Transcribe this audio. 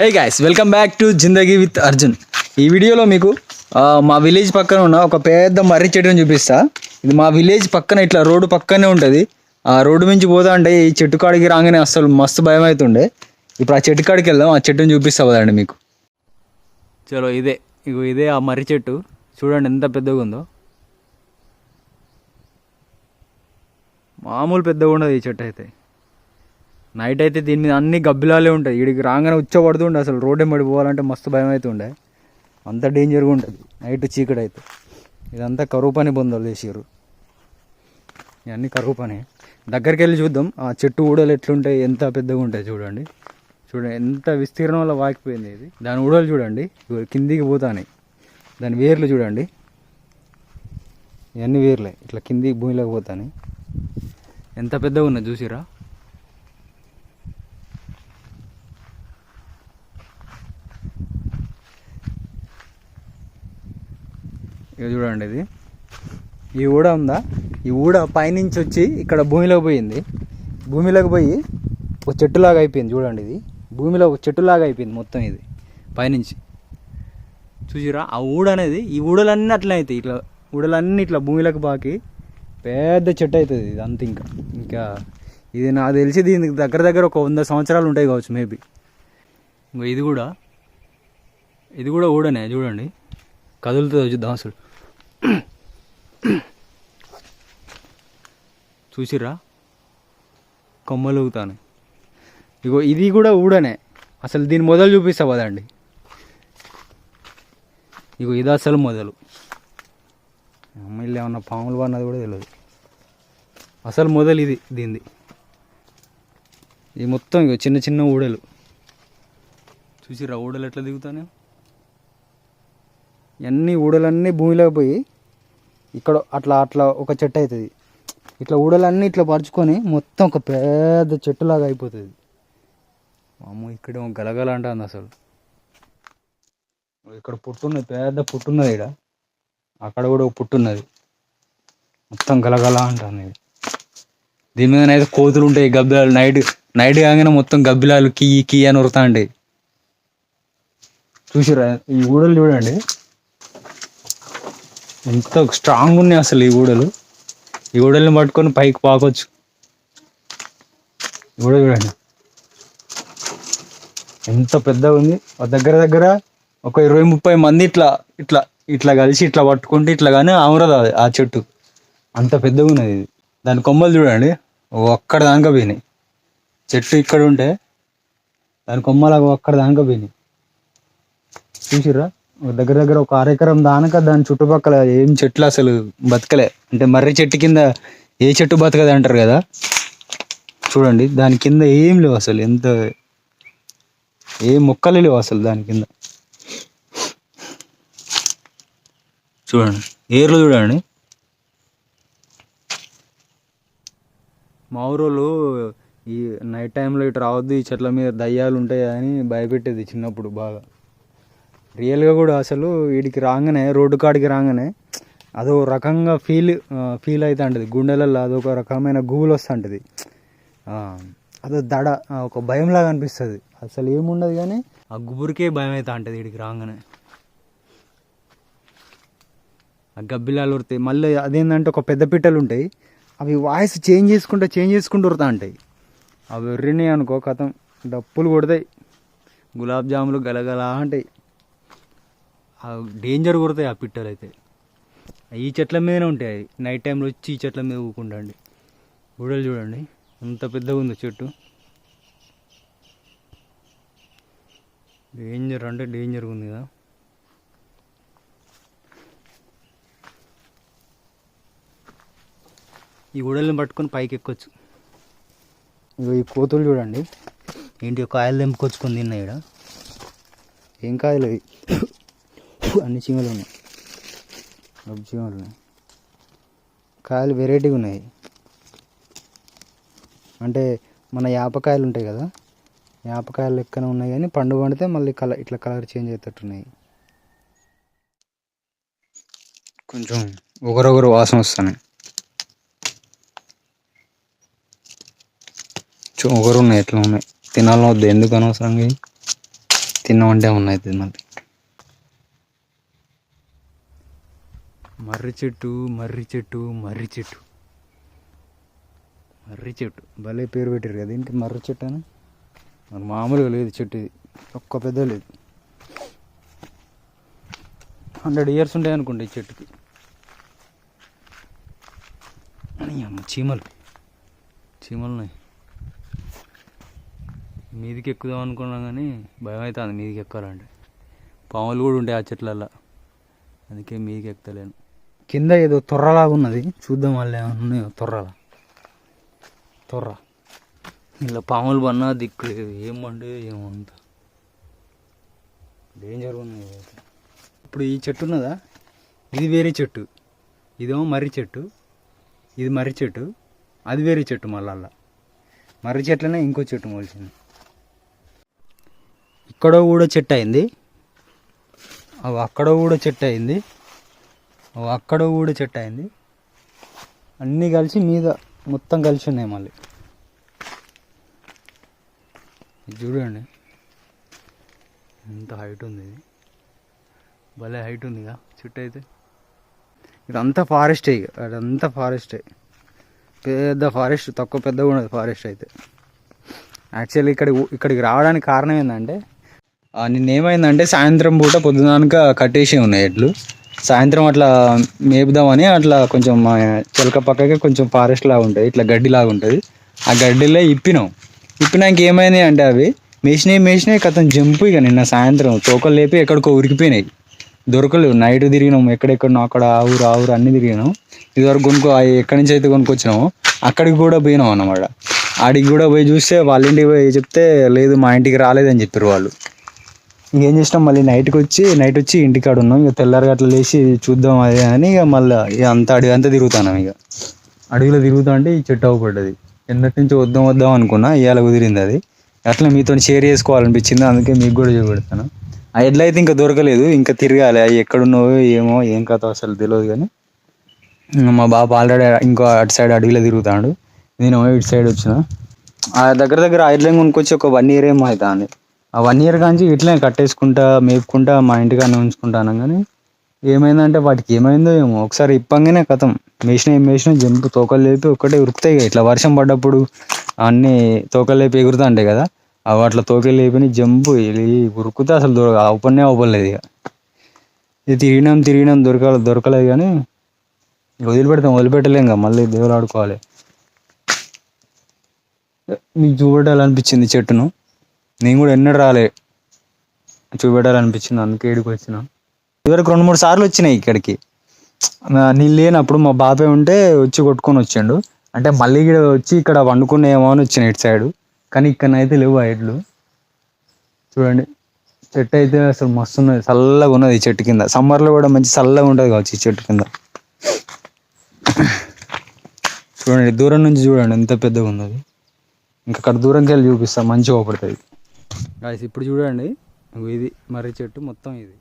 Hey guys welcome back to Zindagi with Arjun ఈ వీడియోలో మీకు మా విలేజ్ పక్కన ఉన్న ఒక పెద్ద మర్రి చెట్టుని చూపిస్తా. ఇది మా విలేజ్ పక్కన ఇట్లా రోడ్డు పక్కనే ఉంటుంది. ఆ రోడ్డు మించి పోతా అంటే ఈ చెట్టు కాడికి రాగానే అసలు మస్తు భయం అవుతుండే ఇప్పుడు ఆ చెట్టు కాడికి వెళ్దాం ఆ చెట్టుని చూపిస్తా కదండి మీకు. చలో ఇదే ఇగో ఇదే ఆ మర్రి చెట్టు. చూడండి ఎంత పెద్దగా ఉందో. మామూలు పెద్దగా ఉండదు ఈ చెట్టు అయితే. నైట్ అయితే దీని మీద అన్ని గబ్బిలాలే ఉంటాయి. వీడికి రాగానే ఉచ్చ పడుతుండే అసలు. రోడ్డు పడిపోవాలంటే మస్తు భయం అవుతుండే అంత డేంజర్గా ఉంటుంది. నైట్ చీకటి అయితే. ఇదంతా కరువు పని బొందలు చేసారు ఇవన్నీ కరువు పని దగ్గరికి వెళ్ళి చూద్దాం. ఆ చెట్టు ఊడలు ఎట్లుంటాయి ఎంత పెద్దగా ఉంటాయి చూడండి. చూడండి ఎంత విస్తీర్ణం వల్ల వాకిపోయింది ఇది. దాని ఊడలు చూడండి. కిందికి పోతాయి దాని వేర్లు చూడండి. ఇవన్నీ వేర్లే. ఇట్లా కిందికి భూమిలోకి పోతాయి ఎంత పెద్దగా ఉన్నాయి చూసిరా ఇది చూడండి ఇది. ఈ ఊడ ఉందా? ఈ ఊడ పైనుంచి వచ్చి ఇక్కడ భూమిలోకి పోయింది. భూమిలోకి పోయి ఒక చెట్టులాగా అయిపోయింది చూడండి ఇది. భూమిలో ఒక చెట్టులాగా అయిపోయింది మొత్తం ఇది పైనుంచి. చూసిరా ఆ ఊడ అనేది ఈ ఊడలన్నీ అట్లా అవుతాయి ఇట్లా ఊడలన్నీ ఇట్లా భూమిలోకి బాకి పెద్ద చెట్టు అవుతుంది ఇది అంత ఇంకా. ఇంకా ఇది నాకు తెలిసి దీనికి దగ్గర దగ్గర ఒక వంద సంవత్సరాలు ఉంటాయి కావచ్చు మేబీ. ఇంకా ఇది కూడా ఇది కూడా ఊడనే చూడండి. కదులుతుంది చూద్దాం అసలు చూసిర్రా? కొమ్మలు ఊగుతాను. ఇగో ఇది కూడా ఊడనే. అసలు దీని మొదలు చూపిస్తా కదండి ఇగో ఇది అసలు మొదలు. మళ్ళీ ఏమన్నా పాములు అన్నది కూడా తెలియదు అసలు మొదలు ఇది దీనిది. ఇది మొత్తం ఇగో చిన్న చిన్న ఊడలు. చూసిరా ఊడలు ఎట్లా దిగుతానే? ఇవన్నీ ఊడలన్నీ భూమిలోకి పోయి ఇక్కడ అట్లా అట్లా ఒక చెట్టు అవుతుంది ఇట్లా ఊడలన్నీ ఇట్లా పరుచుకొని మొత్తం ఒక పెద్ద చెట్టులాగా అయిపోతుంది. అమ్మో ఇక్కడ గలగల అంటుంది అసలు. ఇక్కడ పుట్టున్నది పెద్ద పుట్టున్నది ఇక్కడ అక్కడ కూడా ఒక పుట్టున్నది. మొత్తం గలగల అంటుంది. దీని మీద అయితే కోతులు ఉంటాయి గబ్బిలాలు. నైట్ నైట్ కాగానే మొత్తం గబ్బిలాలు కీ కీ అని ఉరుతా ఉంటాయి చూసిరా ఈ ఊడలు చూడండి. ఎంత స్ట్రాంగ్ ఉన్నాయి అసలు ఈ ఊడలు. ఈ గూడల్ని పట్టుకొని పైకి పాకొచ్చు. ఈ చూడండి. ఎంత పెద్దగా ఉంది. దగ్గర దగ్గర ఒక ఇరవై ముప్పై మంది ఇట్లా ఇట్లా ఇట్లా కలిసి ఇట్లా పట్టుకుంటే ఇట్లా కానీ అమరదు అది ఆ చెట్టు. అంత పెద్దగా ఉన్నది ఇది. దాని కొమ్మలు చూడండి. ఓ దానిక దాకా పోయినాయి. చెట్టు ఇక్కడ ఉంటే దాని కొమ్మలు ఒక్కడ దానిక పోయినాయి. చూసిర్రా? దగ్గర దగ్గర ఒక అరెకరం దానక దాని చుట్టుపక్కల ఏం చెట్లు అసలు బతకలే. అంటే మర్రి చెట్టు కింద ఏ చెట్టు బతకదు అంటారు కదా? చూడండి దాని కింద ఏం లేవు అసలు. ఎంత ఏ మొక్కలు లేవు అసలు దాని కింద. చూడండి ఏర్లు చూడండి. మా ఊరోళ్ళు ఈ నైట్ టైంలో ఇటు రావద్దు ఈ చెట్ల మీద దయ్యాలు ఉంటాయి అని భయపెట్టేది చిన్నప్పుడు బాగా. రియల్గా కూడా అసలు వీడికి రాగానే రోడ్డు కాడికి రాగానే అదో రకంగా ఫీల్ ఫీల్ అవుతా ఉంటుంది గుండెలలో అదొక రకమైన గుబులు వస్తుంటుంది. అదో దడ ఒక భయంలాగా అనిపిస్తుంది. అసలు ఏముండదు కానీ ఆ గుబురికే భయం అవుతా ఉంటుంది వీడికి రాగానే. ఆ గబ్బిలాలు ఉడతాయి మళ్ళీ అదేంటంటే ఒక పెద్ద పిట్టలు ఉంటాయి. అవి వాయిస్ చేంజ్ చేసుకుంటూ చేంజ్ చేసుకుంటూ ఉడతా ఉంటాయి అవి ఎర్రినాయి అనుకో కథం. డప్పులు కొడతాయి. గులాబ్ జాములు గలగలా అంటాయి. డేంజర్ కొడతాయి ఆ పిట్టలు అయితే. ఈ చెట్ల మీదనే ఉంటాయి నైట్ టైంలో వచ్చి ఈ చెట్ల మీద ఊకుండండి గుడలు చూడండి. అంత పెద్దగా ఉంది చెట్టు. డేంజర్ అంటే డేంజర్గా ఉంది కదా. ఈ గుడల్ని పట్టుకొని పైకి ఎక్కొచ్చు. ఇగో ఈ కోతులు చూడండి. ఏంటి కాయలు తెంపుకొచ్చుకొని తిన్నాయి ఇక్కడ ఏం కాయలు అన్ని చీమలు ఉన్నాయి. గబ్బు చీమలు ఉన్నాయి. కాయలు వెరైటీగా ఉన్నాయి. అంటే మన యాపకాయలు ఉంటాయి కదా యాపకాయలు లెక్కన ఉన్నాయి కానీ పండు పండితే మళ్ళీ కలర్ ఇట్లా కలర్ చేంజ్ అవుతట్టున్నాయి కొంచెం ఒకరొకరు వాసన వస్తున్నాయి. ఒకరు ఉన్నాయి ఎట్లా ఉన్నాయి? తినాలని వద్దు. ఎందుకు అనవసరంగా? ఇవి? తిన్నామంటే ఏమన్నా మళ్ళీ మర్రి చెట్టు మర్రి చెట్టు మర్రి చెట్టు. మర్రి చెట్టు. భలే పేరు పెట్టారు కదా దీనికి మర్రి చెట్టు అని? మరి మామూలుగా లేదు చెట్టు ఇది. ఒక్క పెద్ద లేదు. హండ్రెడ్ ఇయర్స్ ఉంటాయి అనుకోండి ఈ చెట్టుకి. అమ్మ చీమలు. చీమలు ఉన్నాయి. మీదికి ఎక్కుదాం అనుకున్నాం కానీ భయం అవుతుంది మీదికి ఎక్కాలంటే. పాములు కూడా ఉంటాయి ఆ చెట్లల్లో. అందుకే మీదికి ఎక్కుతలేను. కింద ఏదో తొర్రలాగా ఉన్నది. చూద్దాం వాళ్ళు ఏమన్నా ఉన్నాయో తొర్రల. తొర్ర. ఇలా పాములు పన్నా దిక్కు లేదు. ఏం ఏమంత డేంజర్ ఉంది ఇప్పుడు ఈ చెట్టు ఉన్నదా? ఇది వేరే చెట్టు. ఇదేమో మర్రి చెట్టు. ఇది మర్రి చెట్టు. అది వేరే చెట్టు మళ్ళా మర్రి చెట్లనే ఇంకో చెట్టు మొలిచింది. ఇక్కడ కూడా చెట్టు అయింది. అవి అక్కడ కూడా చెట్టు అయింది. అక్కడ కూడా చెట్టు అయింది. అన్నీ కలిసి మీద మొత్తం కలిసి ఉన్నాయి మళ్ళీ. చూడండి. ఎంత హైట్ ఉంది ఇది. భలే హైట్ ఉందిగా చెట్టు అయితే. ఇదంతా ఫారెస్టే ఇక. అదంతా ఫారెస్టే పెద్ద ఫారెస్ట్ తక్కువ పెద్దగా ఉండదు ఫారెస్ట్ అయితే. యాక్చువల్లీ ఇక్కడ ఇక్కడికి రావడానికి కారణం ఏంటంటే నిన్న ఏమైందంటే సాయంత్రం పూట పొద్దునాక కట్టేసి ఉన్నాయి ఎడ్లు. సాయంత్రం అట్లా మేపుదామని అట్లా కొంచెం మా చిలక పక్కకి కొంచెం ఫారెస్ట్ లాగా ఉంటుంది ఇట్లా గడ్డి లాగా ఉంటుంది. ఆ గడ్డిలో ఇప్పినాం. ఇప్పినాక ఏమైంది అంటే అవి మేసినాయి మేసినాయి కథం జంపు ఇక నిన్న సాయంత్రం తోకలు లేపి ఎక్కడికో ఉరికిపోయినాయి. దొరకలేవు నైట్ తిరిగినాం. ఎక్కడెక్కడో అక్కడ ఆవురు ఆవురు అన్నీ అన్ని తిరిగినాం. ఇదివరకు కొనుక్కో ఎక్కడి నుంచి అయితే కొనుక్కొచ్చినామో అక్కడికి కూడా పోయినాం అన్నమాట. ఆడికి కూడా పోయి చూస్తే వాళ్ళ ఇంటికి పోయి చెప్తే లేదు మా ఇంటికి రాలేదని చెప్పారు వాళ్ళు. ఇంకేం చేసినాం? మళ్ళీ నైట్కి వచ్చి నైట్ వచ్చి ఇంటికాడ ఉన్నాం. ఇక తెల్లారి అట్లా లేచి చూద్దాం అదే అని ఇక మళ్ళీ ఇక అంత అడవి అంతా తిరుగుతాను ఇక. అడవిలో తిరుగుతా అంటే ఈ చెట్టు అవ్వబడ్డది ఎన్నటి నుంచి వద్దాం వద్దాం అనుకున్నా ఇవాళ కుదిరింది అది. అట్లా మీతో షేర్ చేసుకోవాలనిపించింది. అందుకే మీకు కూడా చూపెడతాను. ఆ ఎడ్లు అయితే ఇంకా దొరకలేదు. ఇంకా తిరగాలి. అవి ఎక్కడున్నావో ఏమో ఏం కథ అసలు తెలియదు కానీ. మా బాబు ఆల్రెడీ ఇంకో అటు సైడ్ అడవిలో తిరుగుతాడు. నేను ఇటు సైడ్ వచ్చిన. ఆ దగ్గర దగ్గర ఆ ఎడ్లని కొనుక్కొచ్చి ఒక వన్ ఇయర్ ఏమో అవుతుంది. వన్ ఇయర్ కాంచి ఇట్లనే కట్టేసుకుంటా మేపుకుంటా మా ఇంటికాడ ఉంచుకుంటాను కానీ ఏమైందంటే వాటికి ఏమైందో ఏమో ఒకసారి ఇప్పంగానే కథం. మేసిన ఏం మేసిన జంపు తోకలు లేపి ఒక్కటే ఉరుకుతాయి ఇక. ఇట్లా వర్షం పడ్డప్పుడు అన్నీ తోకలు లేపి ఎగురుతా ఉంటాయి కదా అవి అట్లా తోకలు లేపిని జంపు ఉరుకుతే అసలు దొరక అవపనే అవ్వలేదు ఇక. ఇది తిరిగినాం తిరిగినాం దొరక దొరకలేదు కానీ వదిలిపెడతాం వదిలిపెట్టలేం కదా మళ్ళీ దేవుడు ఆడుకోవాలి. మీకు చూడాలనిపించింది చెట్టును. నేను కూడా ఎన్నడూ రాలే. చూపెట్టాలనిపించింది. అందుకే ఇక్కడికి వచ్చిన. ఇదివరకు రెండు మూడు సార్లు వచ్చినాయి ఇక్కడికి. నీళ్ళు నేను లేనప్పుడు మా బాబాయ్ ఉంటే వచ్చి కొట్టుకొని వచ్చిండు. అంటే మళ్ళీ ఇక్కడ వచ్చి ఇక్కడ వండుకునేమో అని వచ్చిన ఇటు సైడ్. కానీ ఇక్కడ అయితే లేవు ఆ ఎడ్లు. చూడండి. చెట్టు అయితే అసలు మస్తు ఉన్నది. చల్లగా ఉన్నది ఈ చెట్టు కింద. సమ్మర్లో కూడా మంచి చల్లగా ఉంటుంది కావచ్చు ఈ చెట్టు కింద. చూడండి దూరం నుంచి చూడండి. ఎంత పెద్దగా ఉన్నది. ఇంకా అక్కడ దూరంకి వెళ్ళి చూపిస్తా. మంచిగా పడుతుంది గాయస్ ఇప్పుడు చూడండి. ఇది మర్రి చెట్టు మొత్తం ఇది.